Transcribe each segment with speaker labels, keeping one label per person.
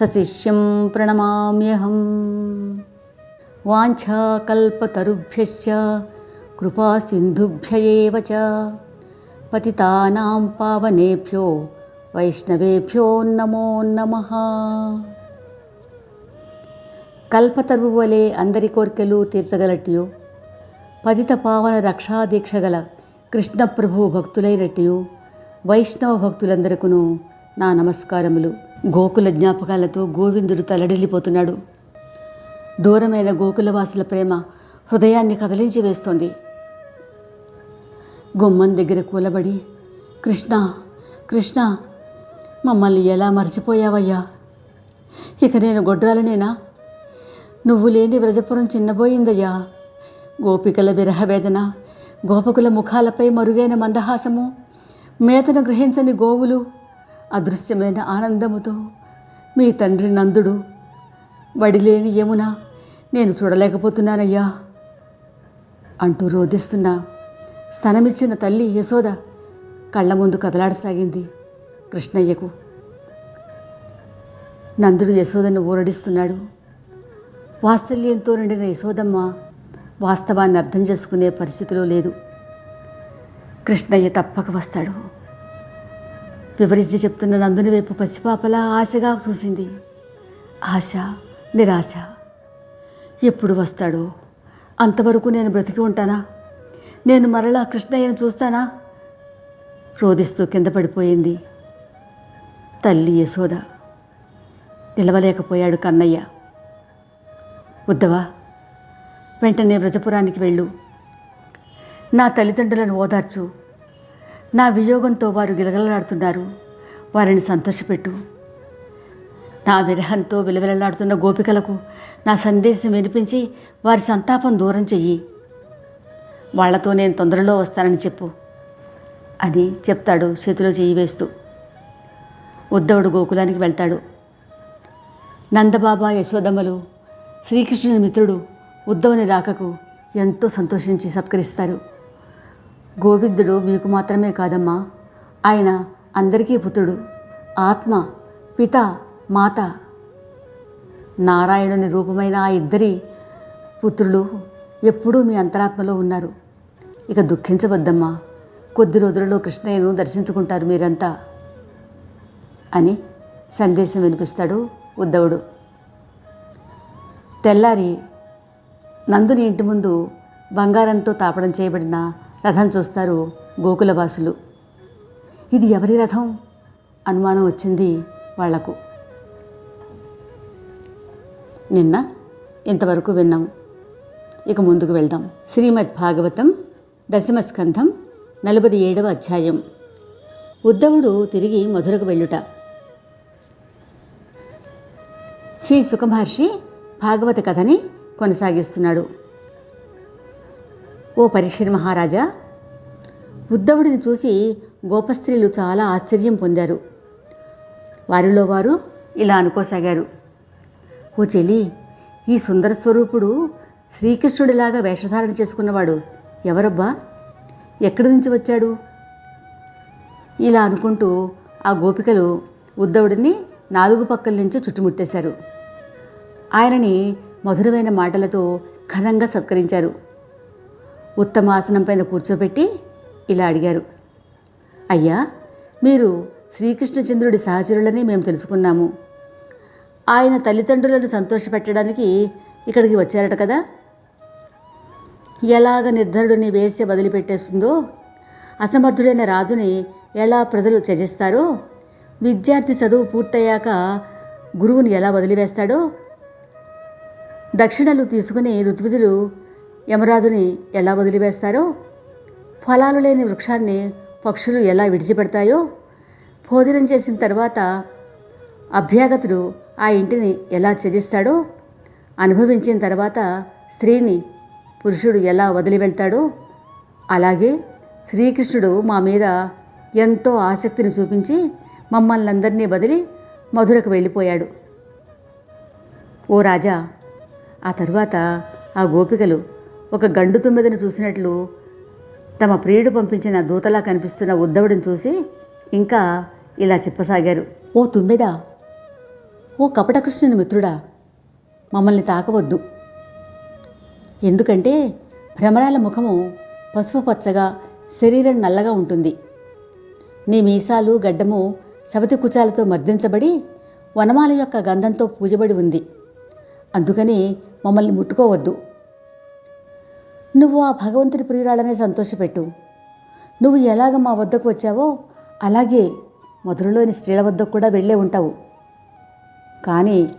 Speaker 1: సశిష్యం ప్రణమామ్యహం. వాంఛాకల్పతరుభ్యశ్చ కృపాసింధుభ్య చ. పతితానాం పావనేభ్యో వైష్ణవేభ్యో నమో నమ. కల్పతరువు వలె అందరి కోర్కెలు తీర్చగలటియు. పతిత పావన రక్షాదీక్ష గల కృష్ణప్రభు భక్తులైనట్టియు వైష్ణవ భక్తులందరకును నా నమస్కారములు. గోకుల జ్ఞాపకాలతో గోవిందుడు తలడిల్లిపోతున్నాడు. దూరమైన గోకులవాసుల ప్రేమ హృదయాన్ని కదిలించి వేస్తోంది. గుమ్మం దగ్గర కూలబడి కృష్ణ కృష్ణ మమ్మల్ని ఎలా మర్చిపోయావయ్యా? ఇక నేను గొడ్రాలనేనా? నువ్వు లేని వ్రజపురం చిన్నబోయిందయ్యా. గోపికల విరహవేదన గోపకుల ముఖాలపై మరుగైన మందహాసము మేతను గ్రహించని గోవులు అదృశ్యమైన ఆనందముతో మీ తండ్రి నందుడు వడిలేని యమున నేను చూడలేకపోతున్నానయ్యా అంటూ రోధిస్తున్న స్థనమిచ్చిన తల్లి యశోద కళ్ళ ముందు కదలాడసాగింది కృష్ణయ్యకు. నందుడు యశోదను ఊరడిస్తున్నాడు. వాత్సల్యంతో నిండిన యశోదమ్మ వాస్తవాన్ని అర్థం చేసుకునే పరిస్థితిలో లేదు. కృష్ణయ్య తప్పక వస్తాడు. వివరించి చెప్తున్న నందుని వైపు పసిపాపలా ఆశగా చూసింది. ఆశ నిరాశ. ఎప్పుడు వస్తాడో? అంతవరకు నేను బ్రతికి ఉంటానా? నేను మరలా కృష్ణయ్యను చూస్తానా? రోధిస్తూ కింద పడిపోయింది. తల్లి యశోద. నిలవలేకపోయాడు కన్నయ్య. ఉద్దవా వెంటనే వ్రజపురానికి వెళ్ళు. నా తల్లిదండ్రులను ఓదార్చు. నా వియోగంతో వారు గిలగలలాడుతున్నారు. వారిని సంతోషపెట్టు. నా విరహంతో విలవిలలాడుతున్న గోపికలకు నా సందేశం వినిపించి వారి సంతాపం దూరం చెయ్యి. వాళ్ళతో నేను తొందరలో వస్తానని చెప్పు. అని చెప్తాడు చేతిలో చెయ్యి వేస్తూ. ఉద్ధవుడు గోకులానికి వెళ్తాడు. నందబాబా యశోదమ్మలు శ్రీకృష్ణుని మిత్రుడు ఉద్ధవుని రాకకు ఎంతో సంతోషించి సత్కరిస్తారు. గోవిందుడు మీకు మాత్రమే కాదమ్మా. ఆయన అందరికీ పుత్రుడు. ఆత్మ పిత మాత. నారాయణుని రూపమైన ఆ ఇద్దరి పుత్రులు ఎప్పుడూ మీ అంతరాత్మలో ఉన్నారు. ఇక దుఃఖించవద్దమ్మా. కొద్ది రోజులలో కృష్ణయ్యను దర్శించుకుంటారు మీరంతా అని సందేశం వినిపిస్తాడు ఉద్ధవుడు. తెల్లారి నందుని ఇంటి ముందు బంగారంతో తాపడం చేయబడిన రథం చూస్తారు గోకులవాసులు. ఇది ఎవరి రథం? అనుమానం వచ్చింది వాళ్ళకు. నిన్న ఇంతవరకు విన్నాం. ఇక ముందుకు వెళ్దాం. శ్రీమద్ భాగవతం దశమస్కంధం నలభై ఏడవ అధ్యాయం. ఉద్ధవుడు తిరిగి మధురకు వెళ్ళుట. శ్రీ సుఖమహర్షి భాగవత కథని కొనసాగిస్తున్నాడు. ఓ పరీక్ష మహారాజా! ఉద్ధవుడిని చూసి గోపస్త్రీలు చాలా ఆశ్చర్యం పొందారు. వారిలో వారు ఇలా అనుకోసాగారు. ఓ చెలి ఈ సుందర స్వరూపుడు శ్రీకృష్ణుడిలాగా వేషధారణ చేసుకున్నవాడు ఎవరబ్బా? ఎక్కడి నుంచి వచ్చాడు? ఇలా అనుకుంటూ ఆ గోపికలు ఉద్ధవుడిని నాలుగు పక్కల నుంచి చుట్టుముట్టేశారు. ఆయనని మధురమైన మాటలతో ఘనంగా సత్కరించారు. ఉత్తమ ఆసనం పైన కూర్చోబెట్టి ఇలా అడిగారు. అయ్యా మీరు శ్రీకృష్ణచంద్రుడి సహచరులని మేము తెలుసుకున్నాము. ఆయన తల్లిదండ్రులను సంతోషపెట్టడానికి ఇక్కడికి వచ్చారట కదా. ఎలాగ నిర్ధరుడిని వేసి వదిలిపెట్టేస్తుందో అసమర్థుడైన రాజుని ఎలా ప్రజలు త్యజిస్తారో విద్యార్థి చదువు పూర్తయ్యాక గురువుని ఎలా వదిలివేస్తాడో దక్షిణలు తీసుకుని ఋత్విజులు యమరాజుని ఎలా వదిలివేస్తారో? ఫలాలు లేని వృక్షాన్ని పక్షులు ఎలా విడిచిపెడతాయో? భోజనం చేసిన తర్వాత అభ్యాగతుడు ఆ ఇంటిని ఎలా త్యజిస్తాడో? అనుభవించిన తర్వాత స్త్రీని పురుషుడు ఎలా వదిలి వెళ్తాడో అలాగే శ్రీకృష్ణుడు మా మీద ఎంతో ఆసక్తిని చూపించి మమ్మల్ని అందరినీ వదిలి మధురకు వెళ్ళిపోయాడు. ఓ రాజా ఆ తరువాత ఆ గోపికలు ఒక గండు తుమ్మెదని చూసినట్లు తమ ప్రియుడు పంపించిన దూతలా కనిపిస్తున్న ఉద్ధవుడిని చూసి ఇంకా ఇలా చెప్పసాగారు. ఓ తుమ్మెదా ఓ కపటకృష్ణుని మిత్రుడా మమ్మల్ని తాకవద్దు. ఎందుకంటే భ్రమరాల ముఖము పసుపు పచ్చగా శరీరం నల్లగా ఉంటుంది. నీ మీసాలు గడ్డము సవతి కుచాలతో మర్దించబడి వనమాల యొక్క గంధంతో పూజబడి ఉంది. అందుకని మమ్మల్ని ముట్టుకోవద్దు. నువ్వు ఆ భగవంతుడి ప్రియురాలనే సంతోషపెట్టు. నువ్వు ఎలాగ మా వద్దకు వచ్చావో అలాగే మధురలోని స్త్రీల వద్దకు కూడా వెళ్ళే ఉంటావు. కానీ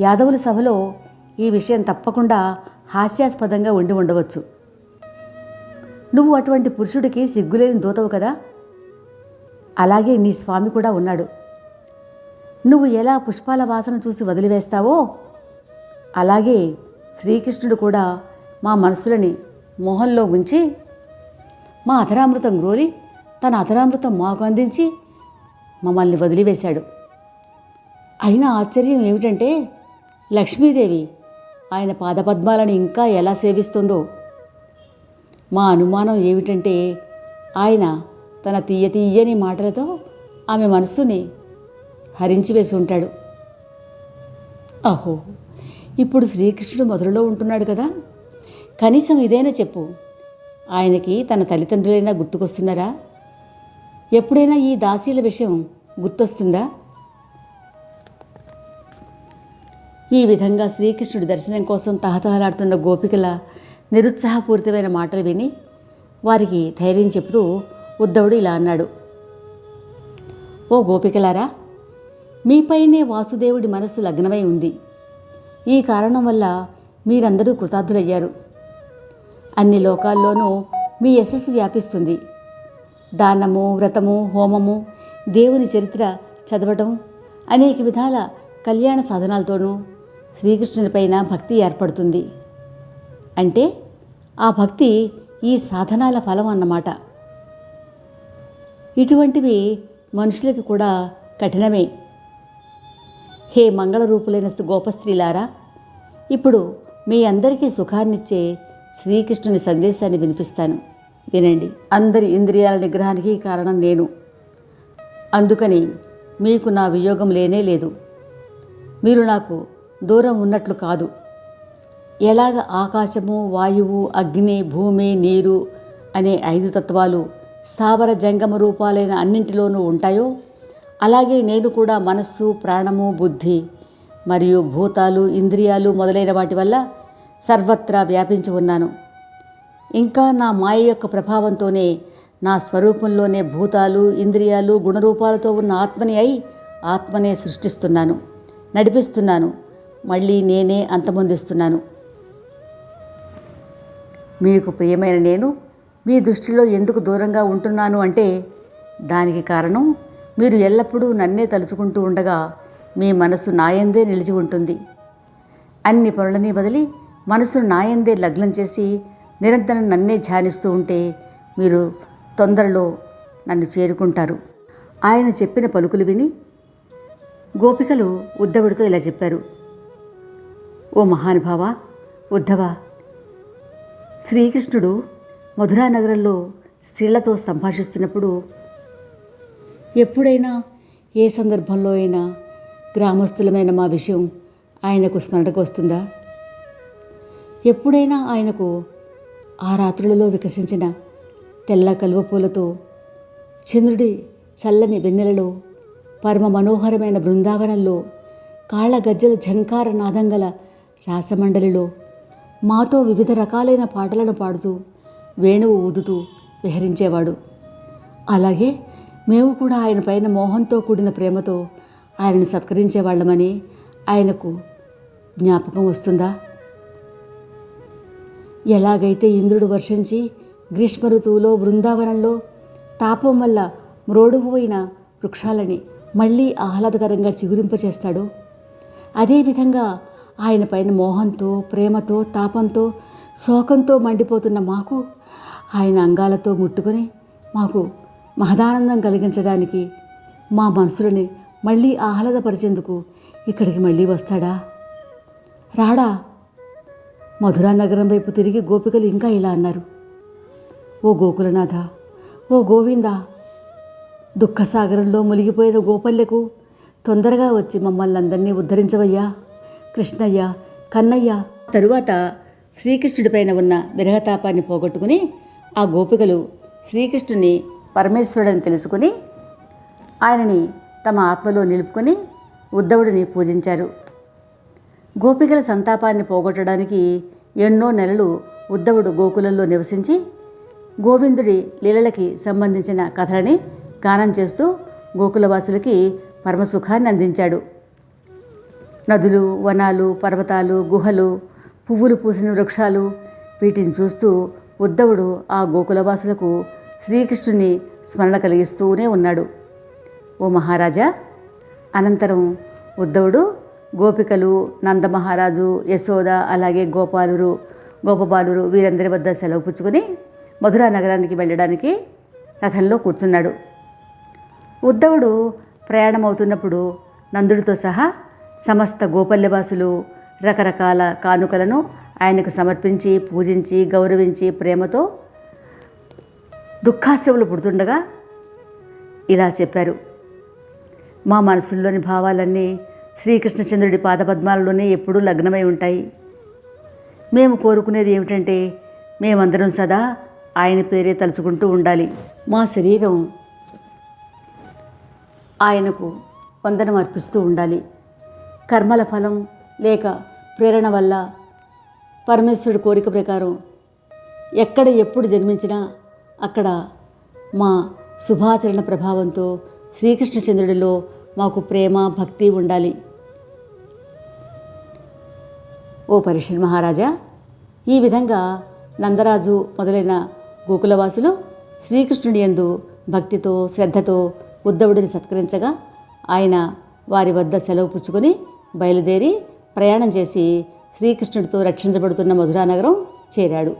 Speaker 1: యాదవుల సభలో ఈ విషయం తప్పకుండా హాస్యాస్పదంగా ఉండి ఉండవచ్చు. నువ్వు అటువంటి పురుషుడికి సిగ్గులేని దూతవు కదా? అలాగే నీ స్వామి కూడా ఉన్నాడు. నువ్వు ఎలా పుష్పాల వాసన చూసి వదిలివేస్తావో అలాగే శ్రీకృష్ణుడు కూడా మా మనసులని మోహంలో ఉంచి మా అధరామృతం గ్రోలి తన అధరామృతం మాకు అందించి మమ్మల్ని వదిలివేశాడు. అయినా ఆశ్చర్యం ఏమిటంటే లక్ష్మీదేవి ఆయన పాదపద్మాలను ఇంకా ఎలా సేవిస్తుందో. మా అనుమానం ఏమిటంటే ఆయన తన తీయ తీయని మాటలతో ఆమె మనస్సుని హరించి వేసి ఉంటాడు. అహో! ఇప్పుడు శ్రీకృష్ణుడు మధురలో ఉంటున్నాడు కదా. కనీసం ఇదైనా చెప్పు. ఆయనకి తన తల్లిదండ్రులైనా గుర్తుకొస్తున్నారా? ఎప్పుడైనా ఈ దాసీల విషయం గుర్తొస్తుందా? ఈ విధంగా శ్రీకృష్ణుడి దర్శనం కోసం తహతహలాడుతున్న గోపికల నిరుత్సాహపూరితమైన మాటలు విని వారికి ధైర్యం చెబుతూ ఉద్ధవుడు ఇలా అన్నాడు. ఓ గోపికలారా మీపైనే వాసుదేవుడి మనస్సు లగ్నమై ఉంది. ఈ కారణం వల్ల మీరందరూ కృతార్థులయ్యారు. అన్ని లోకాల్లోనూ మీ యశస్సు వ్యాపిస్తుంది. దానము వ్రతము హోమము దేవుని చరిత్ర చదవటం అనేక విధాల కళ్యాణ సాధనాలతోనూ శ్రీకృష్ణునిపైన భక్తి ఏర్పడుతుంది. అంటే ఆ భక్తి ఈ సాధనాల ఫలం అన్నమాట. ఇటువంటివి మనుషులకి కూడా కఠినమే. హే మంగళరూపులైన గోపస్త్రీలారా ఇప్పుడు మీ అందరికీ సుఖాన్నిచ్చే శ్రీకృష్ణుని సందేశాన్ని వినిపిస్తాను. వినండి. అందరి ఇంద్రియాల నిగ్రహానికి కారణం నేను. అందుకని మీకు నా వియోగం లేనే లేదు. మీరు నాకు దూరం ఉన్నట్లు కాదు. ఎలాగ ఆకాశము వాయువు అగ్ని భూమి నీరు అనే ఐదు తత్వాలు స్థావర జంగమ రూపాలైన అన్నింటిలోనూ ఉంటాయో అలాగే నేను కూడా మనస్సు ప్రాణము బుద్ధి మరియు భూతాలు ఇంద్రియాలు మొదలైన వాటి వల్ల సర్వత్రా వ్యాపించి ఉన్నాను. ఇంకా నా మాయ యొక్క ప్రభావంతోనే నా స్వరూపంలోనే భూతాలు ఇంద్రియాలు గుణరూపాలతో ఉన్న ఆత్మని అయి ఆత్మనే సృష్టిస్తున్నాను. నడిపిస్తున్నాను. మళ్ళీ నేనే అంతమొందిస్తున్నాను. మీకు ప్రియమైన నేను మీ దృష్టిలో ఎందుకు దూరంగా ఉంటున్నాను అంటే దానికి కారణం మీరు ఎల్లప్పుడూ నన్నే తలుచుకుంటూ ఉండగా మీ మనసు నాయందే నిలిచి ఉంటుంది. అన్ని పనులని బదిలి మనసును నాయందే లగ్నం చేసి నిరంతరం నన్నే ధ్యానిస్తూ ఉంటే మీరు తొందరలో నన్ను చేరుకుంటారు. ఆయన చెప్పిన పలుకులు విని గోపికలు ఉద్ధవుడితో ఇలా చెప్పారు. ఓ మహానుభావ ఉద్ధవ శ్రీకృష్ణుడు మధురా నగరంలో స్త్రీలతో సంభాషిస్తున్నప్పుడు ఎప్పుడైనా ఏ సందర్భంలో అయినా గ్రామస్తులమైన మా విషయం ఆయనకు స్మరణకు వస్తుందా? ఎప్పుడైనా ఆయనకు ఆ రాత్రులలో వికసించిన తెల్ల కలువపూలతో చంద్రుడి చల్లని వెన్నెలలో పరమ మనోహరమైన బృందావనంలో కాళ్ళ గజ్జల ఝంకార నాదం గల రాసమండలిలో మాతో వివిధ రకాలైన పాటలను పాడుతూ వేణువు ఊదుతూ విహరించేవాడు. అలాగే మేము కూడా ఆయన పైన మోహంతో కూడిన ప్రేమతో ఆయనను సత్కరించేవాళ్ళమని ఆయనకు జ్ఞాపకం వస్తుందా? ఎలాగైతే ఇంద్రుడు వర్షించి గ్రీష్మ ఋతువులో బృందావనంలో తాపం వల్ల మ్రోడుపోయిన వృక్షాలని మళ్ళీ ఆహ్లాదకరంగా చిగురింపచేస్తాడో అదేవిధంగా ఆయన పైన మోహంతో ప్రేమతో తాపంతో శోకంతో మండిపోతున్న మాకు ఆయన అంగాలతో ముట్టుకొని మాకు మహదానందం కలిగించడానికి మా మనసులని మళ్ళీ ఆహ్లాదపరిచేందుకు ఇక్కడికి మళ్ళీ వస్తాడా? రాడా? మధురా నగరం వైపు తిరిగి గోపికలు ఇంకా ఇలా అన్నారు. ఓ గోకులనాథ ఓ గోవిందా దుఃఖసాగరంలో మునిగిపోయిన గోపల్లెకు తొందరగా వచ్చి మమ్మల్ని అందరినీ ఉద్ధరించవయ్యా కృష్ణయ్య కన్నయ్య తరువాత శ్రీకృష్ణుడిపైన ఉన్న విరహతాపాన్ని పోగొట్టుకుని ఆ గోపికలు శ్రీకృష్ణుని పరమేశ్వరుడని తెలుసుకుని ఆయనని తమ ఆత్మలో నిలుపుకొని ఉద్ధవుడిని పూజించారు. గోపికల సంతాపాన్ని పోగొట్టడానికి ఎన్నో నెలలు ఉద్ధవుడు గోకులంలో నివసించి గోవిందుడి లీలలకి సంబంధించిన కథలని గానం చేస్తూ గోకులవాసులకి పరమసుఖాన్ని అందించాడు. నదులు వనాలు పర్వతాలు గుహలు పువ్వులు పూసిన వృక్షాలు వీటిని చూస్తూ ఉద్ధవుడు ఆ గోకులవాసులకు శ్రీకృష్ణుని స్మరణ కలిగిస్తూనే ఉన్నాడు. ఓ మహారాజా అనంతరం ఉద్ధవుడు గోపికలు నందమహారాజు యశోద అలాగే గోపాలురు గోపబాలురు వీరందరి వద్ద సెలవు పుచ్చుకొని మధురా నగరానికి వెళ్ళడానికి రథంలో కూర్చున్నాడు. ఉద్ధవుడు ప్రయాణమవుతున్నప్పుడు నందుడితో సహా సమస్త గోపల్యవాసులు రకరకాల కానుకలను ఆయనకు సమర్పించి పూజించి గౌరవించి ప్రేమతో దుఃఖాశ్రములు పుడుతుండగా ఇలా చెప్పారు. మా మనసుల్లోని భావాలన్నీ శ్రీకృష్ణచంద్రుడి పాదపద్మాలలోనే ఎప్పుడూ లగ్నమై ఉంటాయి. మేము కోరుకునేది ఏమిటంటే మేమందరం సదా ఆయన పేరే తలుచుకుంటూ ఉండాలి. మా శరీరం ఆయనకు వందనం అర్పిస్తూ ఉండాలి. కర్మల ఫలం లేక ప్రేరణ వల్ల పరమేశ్వరుడి కోరిక ప్రకారం ఎక్కడ ఎప్పుడు జన్మించినా అక్కడ మా శుభాచరణ ప్రభావంతో శ్రీకృష్ణచంద్రుడిలో మాకు ప్రేమ భక్తి ఉండాలి. ఓ పరిషత్ మహారాజా. ఈ విధంగా నందరాజు మొదలైన గోకులవాసులు శ్రీకృష్ణుడి యందు భక్తితో శ్రద్ధతో ఉద్ధవుడిని సత్కరించగా ఆయన వారి వద్ద సెలవు పుచ్చుకొని బయలుదేరి ప్రయాణం చేసి శ్రీకృష్ణుడితో రక్షించబడుతున్న మధురానగరం చేరాడు.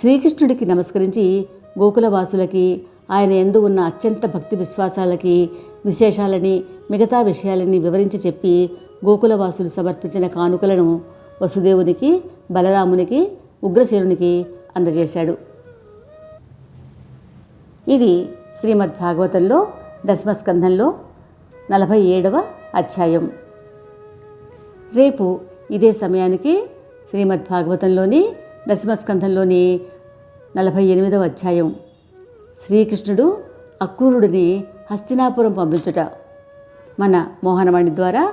Speaker 1: శ్రీకృష్ణుడికి నమస్కరించి గోకులవాసులకి ఆయన ఎందు ఉన్న అత్యంత భక్తి విశ్వాసాలకి విశేషాలని మిగతా విషయాలని వివరించి చెప్పి గోకులవాసులు సమర్పించిన కానుకలను వసుదేవునికి బలరామునికి ఉగ్రసేనునికి అందజేశాడు. ఇది శ్రీమద్ భాగవతంలో దశమస్కంధంలో నలభై ఏడవ అధ్యాయం. రేపు ఇదే సమయానికి శ్రీమద్ భాగవతంలోని దశమస్కంధంలోని నలభై ఎనిమిదవ అధ్యాయం. శ్రీకృష్ణుడు అక్రూరుడిని హస్తినాపురం పంపించుట. మన మోహనవాణి ద్వారా